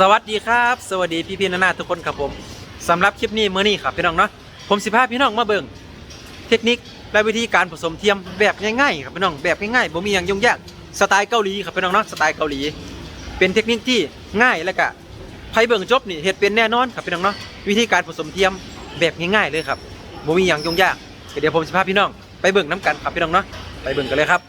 สวัสดีครับ สวัสดีพี่พี่นานาทุกคนครับผมสำหรับคลิปนี้เมื้อนี้ครับพี่น้องเนาะผมสิพาพี่น้องมาเบิ่งเทคนิคและวิธีการผสมเทียมแบบง่ายๆครับพี่น้องแบบง่ายๆบ่มีหยังยุ่งยากสไตล์เกาหลีครับพี่น้องเนาะสไตล์เกาหลี เป็นเทคนิคที่ง่ายและก็ใครเบิ่งจบนี่เฮ็ดเป็นแน่นอนครับพี่น้องเนาะวิธีการผสมเทียมแบบง่ายๆเลยครับบ่มีหยังยุ่งยากเดี๋ยวผมสิพาพี่น้องไปเบิ่งน้กันครับพี่น้องเนาะไปเบิ่งกันเลยครับ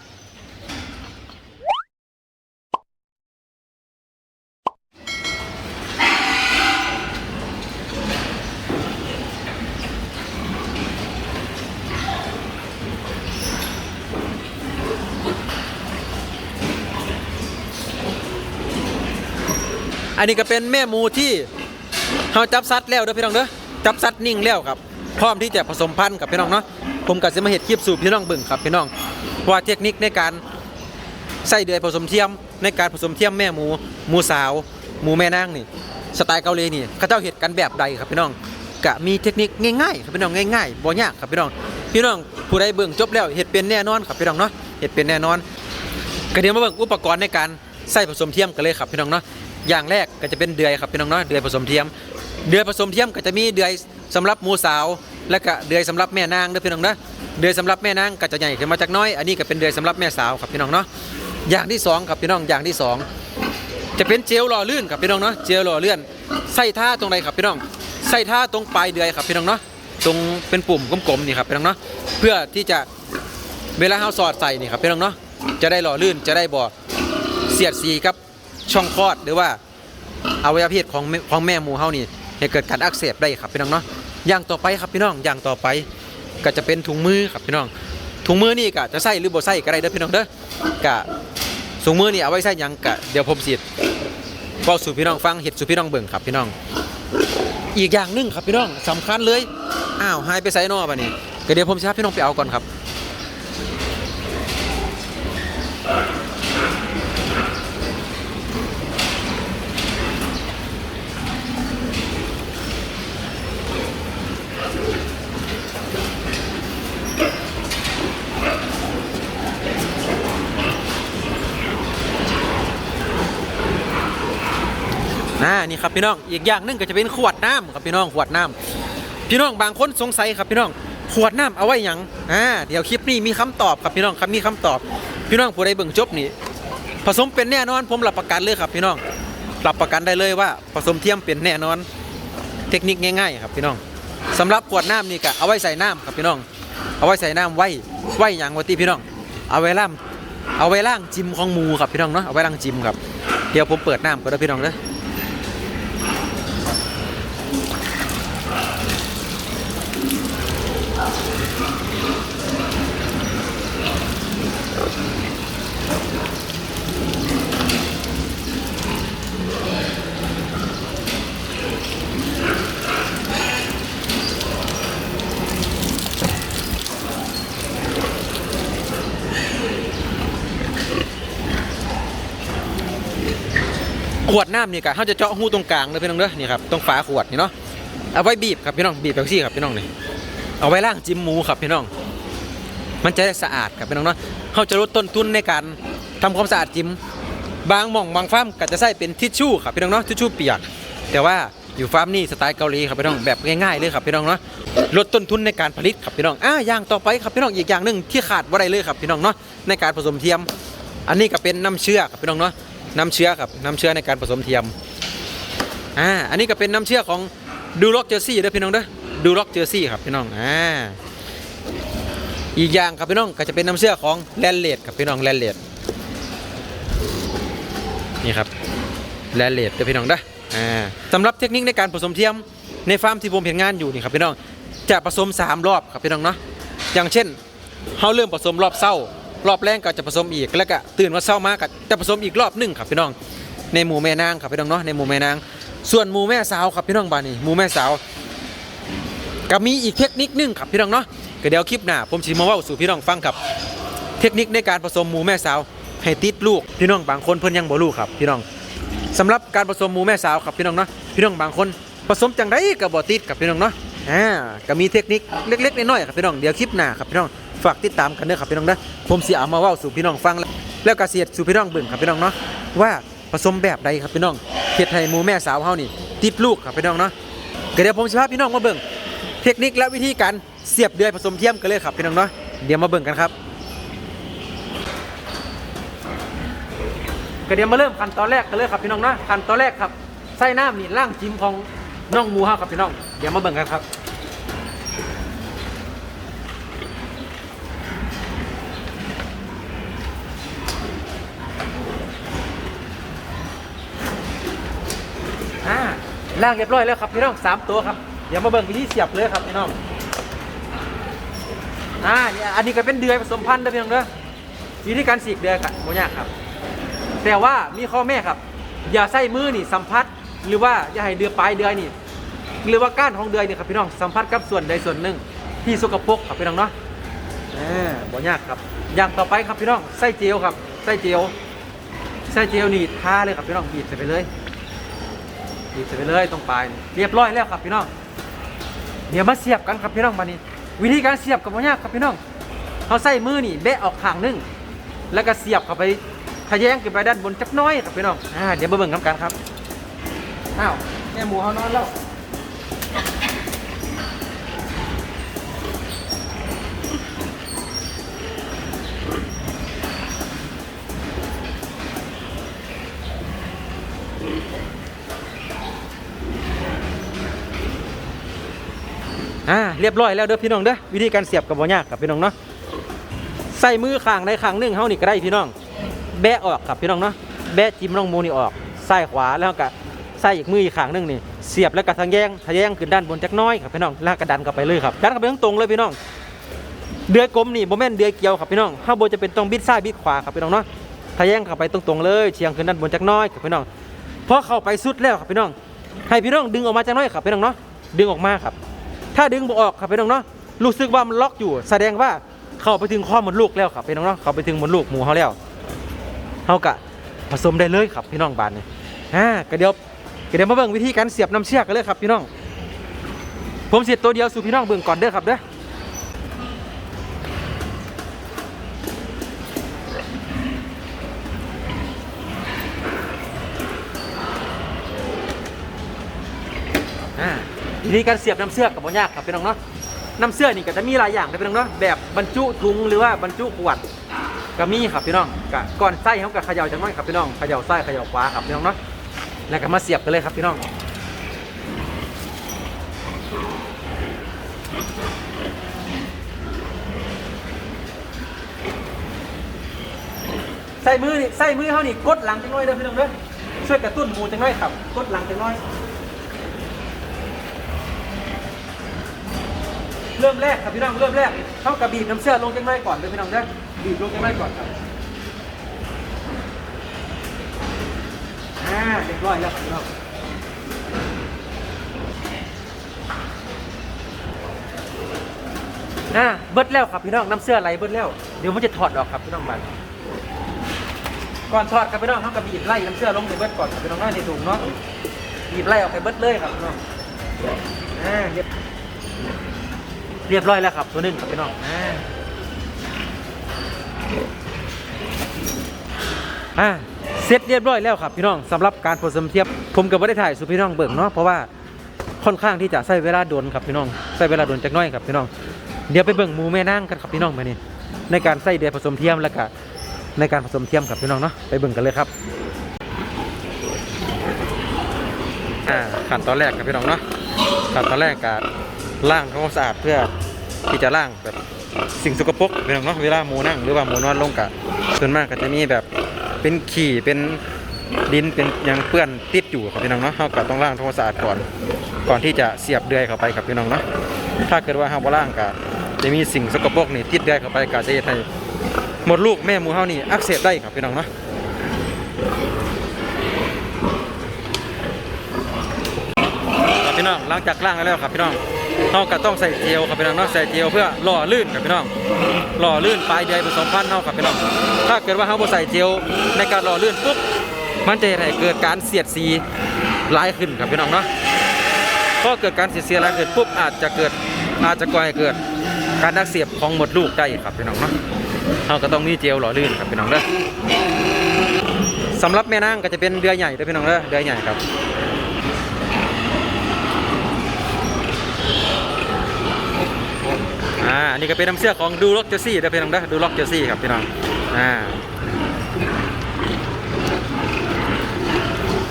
อันนี้ก็เป็นแม่หมูที่เราจับสัตว์แล้วเด้อพี่น้องเด้อจับสัตว์นิ่งแล้วครับ พร้อมที่จะผสมพันธุ์กับพี่น้องเนาะผมก็จะมาเห็ดคลิปสู่พี่น้องเบิ่งครับพี่น้องว่าเทคนิคในการใส่เดือยผสมเทียมในการผสมเทียมแม่หมูหมูสาว หมูแม่นางนี่ สไตล์เกาหลีนี่เขาเจ้าเห็ดกันแบบใดครับพี่น้องกะมีเทคนิคง่ายๆครับพี่น้องง่ายๆบ่ยากครับพี่น้องพี่น้องผู้ใดเบิ่งจบแล้วเห็ดเป็นแน่นอนครับพี่น้องเนาะเห็ดเป็นแน่นอนก็เดี๋ยวมาเบิ่งอุปกรณ์ในการใส่ผสมเทียมกันเลยครับพี่น้องเนาะ อย่างแรกก็จะเป็นเดือยครับพี่น้องเนาะเดือยผสมเทียม เดือยผสมเทียมก็จะมีเดือยสำหรับมูสาว และก็เดือยสำหรับแม่นางเด้อพี่น้องเนาะเดือยสำหรับแม่นางก็จะใหญ่ขึ้นมาจากน้อยอันนี้ก็เป็นเดือยสำหรับแม่สาวครับพี่น้องเนาะอย่างที่สองครับพี่น้องอย่างที่สองจะเป็นเจลหล่อลื่นครับพี่น้องเนาะเจลหล่อเลื่อนใส่ท่าตรงไหนครับพี่น้องใส่ท่าตรงปลายเดือยครับพี่น้องเนาะตรงเป็นปุ่มกลมๆนี่ครับพี่น้องเนาะเพื่อที่จะเวลาเราสอดใส่นี่ครับพี่น้องเนาะจะได้หล่อลื่นจะได้บ่เสียดสีกับ ช่องคลอดหรือว่าอวัยวะเพศของของแม่หมูเฮานี่ให้เกิดการอักเสบได้ครับพี่น้องเนาะอย่างต่อไปครับพี่น้องอย่างต่อไปก็จะเป็นถุงมือครับพี่น้อง ถุงมือนี่ก็จะใส่หรือบ่ใส่ก็ได้เด้อพี่น้องเด้อกะถุงมือนี่เอาไว้ใส่ยังกะเดี๋ยวผมสิเว้าสู่พี่น้องฟังเฮ็ดสู่พี่น้องเบิ่งครับพี่น้อง อีกอย่างหนึงครับพี่น้องสำคัญเลยอ้าวหายไปไสนอบัดนี้ก็เดี๋ยวผมสิพาพี่น้องไปเอาก่อนครับ อ่านี่ครับพี่น้องอีกอย่างหนึงก็จะเป็นขวดน้ำครับพี่น้องขวดน้ำพี่น้องบางคนสงสัยครับพี่น้องขวดน้ำเอาไว้หยังอ่าเดี๋ยวคลิปนี้มีคำตอบครับพี่น้องครับมีคำตอบ พี่น้องผู้ใดเบิ่งจบนี่ผสมเป็นแน่นอน ผมรับประกันเลยครับพี่น้องรับประกันได้เลยว่าผสมเทียมเป็นแน่นอน เทคนิคง่ายๆ ครับพี่น้องสำหรับขวดน้ำนี่ก็เอาไว้ใส่น้ำครับพี่น้อง เอาไว้ใส่น้ำไว้ไว้หยังไว้ที่พี่น้อง เอาไว้ล่างเอาไว้ล่างจิมของมูครับพี่น้องเนาะเอาไว้ล่างจิมครับเดี๋ยวผมเปิดน้ำก็ได้พี่น้องเด้อ ขวดน้ำนี่กะเขาจะเจาะหูตรงกลางเลยพี่น้องเด้อนี่ครับตรงฝาขวดนี่เนาะเอาไว้บีบครับพี่น้องบีบแบบซี่ครับพี่น้องนี่เอาไว้ล่างจิ้มหมูครับพี่น้อง มันจะได้สะอาดครับพี่น้องเนาะเขาจะลดต้นทุนในการทำความสะอาดจิ้มบางหม่องบางฟาร์มก็จะใช้เป็นทิชชู่ครับพี่น้องเนาะทิชชู่เปียกแต่ว่าอยู่ฟาร์มนี่สไตล์เกาหลีครับพี่น้องแบบง่ายๆเลยครับพี่น้องเนาะลดต้นทุนในการผลิตครับพี่น้องอ่าอย่างต่อไปครับพี่น้องอีกอย่างหนึ่งที่ขาดว่าได้เลยครับพี่น้องเนาะในการผสมเทียม อันนี้ก็เป็นน้ำเชื่อครับพี่น้องเนาะ น้ำเชื้อครับน้ำเชื้อในการผสมเทียมอ่าอันนี้ก็เป็นน้ำเชื่อของดูล็อกเจอร์ซี่เด้อพี่น้องเด้อดูล็อกเจอร์ซี่ครับพี่น้องอ่าอีกอย่างครับพี่น้องก็จะเป็นน้ำเชื่อของแลนเลดครับพี่น้องแลนเลดนี่ครับแลนเลดเด้อพี่น้องเด้ออ่าสำหรับเทคนิคในการผสมเทียมในฟาร์มที่ผมเห็นงานอยู่นี่ครับพี่น้องจะผสมสามรอบครับพี่น้องเนาะอย่างเช่นเขาเริ่มผสมรอบเศร้า รอบแรกก็จะผสมอีกแล้วก็ตื่นมาเช้ามาก็จะผสมอีกรอบหนึ่งครับพี่น้อง ในหมู่แม่นางครับพี่น้องเนาะในหมู่แม่นาง ส่วนหมู่แม่สาวครับพี่น้องบานี่หมู่แม่สาวก็มีอีกเทคนิคนึงครับพี่น้องเนาะก็เดี๋ยวคลิปหน้าผมสิมาเว้าสู่พี่น้องฟังครับ เทคนิคในการผสมหมูแม่สาวให้ติดลูกพี่น้องบางคนเพิ่นยังบ่รู้ครับพี่น้องสำหรับการผสมหมูแม่สาวครับพี่น้องเนาะพี่น้องบางคนผสมจังไดก็บ่ติดครับพี่น้องเนาะอ่าก็มีเทคนิคเล็กๆน้อยๆครับพี่น้องเดี๋ยวคลิปหน้าครับพี่น้อง ฝากติดตามกันเด้อครับพี่น้องนะผมสิเอามาเว้าสู่พี่น้องฟังแล้วแล้วก็เสียดสู่พี่น้องเบิ่งครับพี่น้องเนาะว่าผสมแบบใดครับพี่น้องเฮ็ดให้หมูแม่สาวเฮานี่ ติดลูกครับพี่น้องเนาะก็เดี๋ยวผมสิพาพี่น้องมาเบิ่งเทคนิคและวิธีการเสียบเดือยผสมเทียมกันเลยครับพี่น้องเนาะเดี๋ยวมาเบิ่งกันครับก็เดี๋ยวมาเริ่มขั้นตอนแรกกันเลยครับพี่น้องเนาะขั้นตอนแรกครับใส่น้ำนี่ล่างจิ้มของน้องหมูเฮาครับพี่น้องเดี๋ยวมาเบิ่งกันครับ อ่า ล่างเรียบร้อยแล้วครับพี่น้องสามตัวครับเดี๋ยวมาเบิ่งวิธีเสียบเลยครับพี่น้องอ่าอันนี้ก็เป็นเดือยผสมพันธุ์นะพี่น้องเด้อวิธีการสีกเดือยครับโมยากครับ แต่ว่ามีข้อแม่ครับ อย่าใส่มือนี่สัมผัสหรือว่าอย่าให้เดือยปลายเดือยนี่หรือว่าก้านของเดือยนี่ครับพี่น้องสัมผัสกับส่วนใดส่วนหนึ่งที่สกปรกครับพี่น้องเนาะอ่าบ่ยากครับ อย่างต่อไปครับพี่น้องใส่เจลครับใส่เจลใส่เจลนี่ทาเลยครับพี่น้องบีบใส่ไปเลย บีบใส่ไปเลยตรงปลายเรียบร้อยแล้วครับพี่น้องเดี๋ยวมาเสียบกันครับพี่น้องมานี้วิธีการเสียบกับว่ายากครับพี่น้องเขาใส่มือนี่แบะออกข้างหนึงแล้วก็เสียบเข้าไปทะแยงขึ้นไปด้านบนจักน้อยครับพี่น้องอ่าเดี๋ยวมาเบิ่งกันครับอ้าวแม่หมูเขานอนแล้ว เรียบร้อยแล้วเด้อพี่น้องเด้อวิธีการเสียบกับว่ยากครับพี่น้องเนาะใส่มือข้างใดข้างหนึงเฮานี่ก็ได้พี่น้อง แบะออกครับพี่น้องเนาะแบะจิ้มน้องมูนี่ออกซ้ายขวาแล้วก็ใส่อีกมืออีกข้างหนึงนี่เสียบแล้วก็ทางแยงทะแยงขึ้นด้านบนจักน้อยครับพี่น้องแล้วก็ดันกลับไปเลยครับดันกลับไปตรงเลยพี่น้อง เดือยกลมนี่โมเมนเดือยเกี่ยวครับพี่น้องข้าบนจะเป็นตรงบิดซ้ายบิดขวาครับพี่น้องเนาะทะแยงเข้าไปตรงๆเลยเฉียงขึ้นด้านบนจักน้อยครับพี่น้องพอเข้าไปสุดแล้วครับพี่น้องให้พี่น้องดึงออกมาจักน้อยครับพี่น้องเนาะดึงออกมาครับ ถ้าดึงบ่ออกครับพี่น้องเนาะรู้สึกว่ามันล็อกอยู่ แสดงว่าเข้าไปถึงข้อมดลูกแล้วครับพี่น้องเนาะเข้าไปถึงมดลูกหมูเขาแล้วเขากะผสมได้เลยครับพี่น้องบานนี่อ่าก็เดี๋ยวก็เดี๋ยวมาเบิ่งวิธีการเสียบน้ำเชือกกันเลยครับพี่น้อง ผมเสียบตัวเดียวสู่พี่น้องเบิ่งก่อนเด้อครับเด้อ ทีนี้การเสียบน้ำเสื้อกับบ่ยากครับพี่น้องเนาะน้ำเสื้อนี่ก็จะมีหลายอย่างนะพี่น้องเนาะแบบบรรจุถุงหรือว่าบรรจุขวดก็มีครับพี่น้องก็ก่อนใส่เขาก็เขย่าจังน้อยครับพี่น้องเขย่าซ้ายเขย่าขวาครับพี่น้องเนาะแล้วก็มาเสียบกันเลยครับพี่น้องใส่มือนี่ใส่มือเขานี่กดหลังจังน้อยเด้อพี่น้องเด้อช่วยกระตุ้นหมูจังน้อยครับกดหลังจังน้อย เริ่มแรกครับพี่น้องเริ่มแรกเท่ากับบีบน้ำเชื่อลงจังไรก่อนเลยพี่น้องเด้อบีบลงจังไรก่อนครับอ่าเรียบร้อยแล้วครับพี่น้องอ่าเบิดแล้วครับพี่น้องน้ำเสื้อไหลเบิดแล้วเดี๋ยวมันจะถอดออกครับพี่น้องบันก่อนถอดครับพี่น้องเท่ากับบีบไล่น้ำเสื้อลงไปเบิดก่อนครับพี่น้องน้อยในถุงเนาะบีบไล่ออกไปเบิดเลยครับพี่น้องอ่าเรียบ เรียบร้อยแล้วครับตัวหนึ่งครับพี่น้องอ่าอ่าเสร็จเรียบร้อยแล้วครับพี่น้องสำหรับการผสมเทียบ ผมก็ไม่ได้ถ่ายสู่พี่น้องเบิ่งเนาะเพราะว่าค่อนข้างที่จะใช้เวลาโดนครับพี่น้องใช้เวลาโดนจักน้อยครับพี่น้องเดี๋ยวไปเบิ่งมูแม่นางกันครับพี่น้องมานี่ในการใส่เดือยผสมเทียมแล้วก็ในการผสมเทียมครับพี่น้องเนาะไปเบิ่งกันเลยครับอ่าขั้นตอนแรกครับพี่น้องเนาะขั้นตอนแรกก็ล้างทำความสะอาดเพื่อ ที่จะล่างแบบสิ่งสกปรกเป็นของเนาะเวลาหมูนั่งหรือว่าหมูนอนลงกะส่วนมากก็จะมีแบบเป็นขี่เป็นดินเป็นยังเปื้อนติดอยู่ครับพี่น้องเนาะเราก็ต้องล้างทำความสะอาดก่อน ก่อนที่จะเสียบเดือยเข้าไปครับพี่น้องเนาะถ้าเกิดว่าเราบ่ล้างก็จะมีสิ่งสกปรกนี่ติดเดือยเข้าไปก็จะเฮ็ดให้หมดลูกแม่หมูเฮานี่อักเสบได้ครับพี่น้องเนาะครับพี่น้องหลังจากล้างแล้วครับพี่น้อง เราก็ต้องใส่เจลครับพี่น้องเนาะใส่เจลเพื่อหล่อลื่นครับพี่น้องหล่อลื่นปลายเดือยผสมพันธุ์เนาะครับพี่น้องถ้าเกิดว่าเราบ่ใส่เจลในการหล่อลื่นปุ๊บมันจะให้เกิดการเสียดสีหลายขึ้นครับพี่น้องเนาะพอเกิดการเสียดสีหลายขึ้นปุ๊บอาจจะเกิดอาจจะก่อให้เกิดการอักเสียบของหมดลูกได้ครับพี่น้องเนาะเราก็ต้องมีเจลหล่อลื่นครับพี่น้องเด้อสำหรับแม่นางก็จะเป็นเรือใหญ่เด้อพี่น้องเด้อเรือใหญ่ครับ อ่าอันนี่ก็เป็นน้ำเสื้อของดูล็อกเจอซี่เด้อพี่น้องเด้อดูล็อกเจอซี่ครับพี่น้องอ่า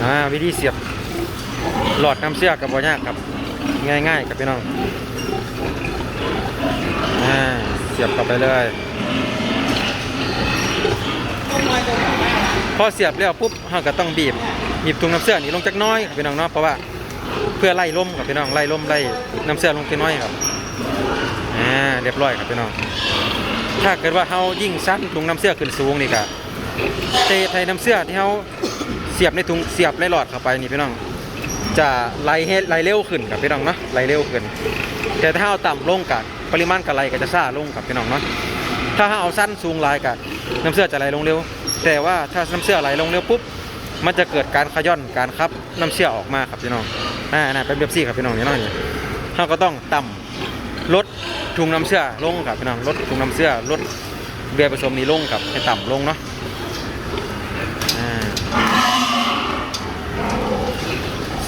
อ่าวิธีเสียบหลอดน้ำเสื้อกับบ่ยากครับง่ายๆครับพี่น้องอ่าเสียบเข้าไปเลยพอเสียบแล้วปุ๊บเราก็ต้องบีบบีบถุงน้ำเสื้อนี่ลงจักน้อยครับพี่น้องเนาะเพราะว่าเพื่อไล่ลมครับพี่น้องไล่ลมไล่น้ำเสื้อลงจักน้อยครับ อ่าเรียบร้อยครับพี่น้อง ถ้าเกิดว่าเฮายิ่งสั้นถุงน้ำเสื้อขึ้นสูงนี่ก็เตะไทยน้ำเสื้อที่เฮาเสียบในถุงเสียบในหลอดเข้าไปนี่พี่น้อง จะไหลไหลเร็วขึ้นครับพี่น้องเนาะไหลเร็วขึ้น แต่ถ้าเอาต่ำลงกับปริมาณกระไหลก็จะซ่าลงครับพี่น้องเนาะถ้าเอาสั้นสูงหลายกับน้ำเสื้อจะไหลลงเร็ว แต่ว่าถ้าน้ำเสื้อไหลลงเร็วปุ๊บมันจะเกิดการขย้อนการคับน้ำเสื้อออกมาครับพี่น้อง อ่านะเป็นแบบซี่ครับพี่น้องนี่เนาะนี่เราก็ต้องต่ำ ถุงน้ำเสื้อลงครับพี่น้องลดถุงน้ำเสื้อลดเบียร์ผสมนี้ลงครับให้ต่ำลงเนาะอ่า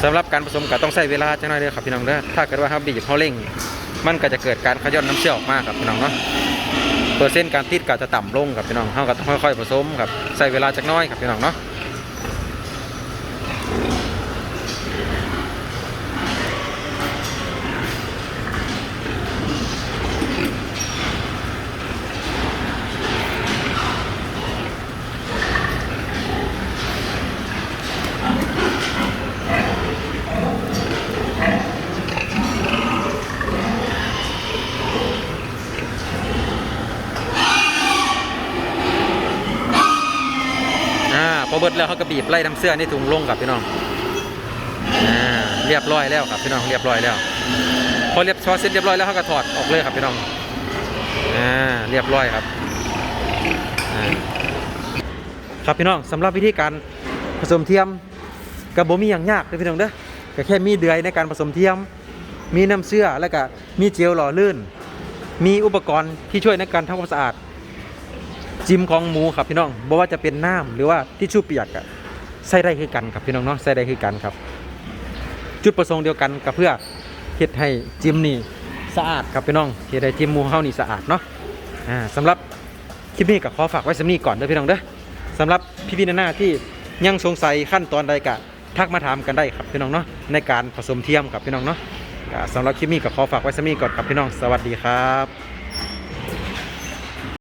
สำหรับการผสมก็ต้องใช้เวลาจังหน่อยเด้อครับพี่น้องเด้อถ้าเกิดว่าเราบีบเขาเร่ง มันก็จะเกิดการขย้อนน้ำเสื้อออกมาครับพี่น้องเนาะเปอร์เซ็นต์การติดก็จะต่ำลงครับพี่น้องเราก็ต้องค่อยๆผสมครับใช้เวลาจักน้อยครับพี่น้องเนาะ เบิดแล้วเขาก็บีบไล่น้ำเสื้อนี่ถุงลงกับพี่น้องอ่าเรียบร้อยแล้วครับพี่น้องเรียบร้อยแล้วพอเรียบพอเสร็จเรียบร้อยแล้วเขาก็ถอดออกเลยครับพี่น้องอ่าเรียบร้อยครับครับพี่น้องสำหรับวิธีการผสมเทียมกับบ่มีอย่างยากเลยพี่น้องเด้อก็แค่มีเดือยในการผสมเทียม มีน้ำเสื้อแล้วก็มีเจลหล่อลื่น มีอุปกรณ์ที่ช่วยในการทำความสะอาด จิ้มของหมูครับพี่น้องบ่ว่าจะเป็นน้ำหรือว่าที่ชู่เปียกอะใส่ได้คือกันครับพี่น้องเนาะใส่ได้คือกันครับ จุดประสงค์เดียวกันก็เพื่อเฮ็ดให้จิ้มนี่สะอาดครับพี่น้องเฮ็ดให้จิ้มหมูเฮานี่สะอาดเนาะอ่าสำหรับคลิปนี้ก็ขอฝากไว้สำนี้ก่อนเด้อพี่น้องเด้อสำหรับพี่ๆนานาที่ยังสงสัยขั้นตอนใดก็ทักมาถามกันได้ครับพี่น้องเนาะในการผสมเทียมครับพี่น้องเนาะสำหรับคลิปนี้ก็ขอฝากไว้สำนี้ก่อนครับพี่น้องสวัสดีครับ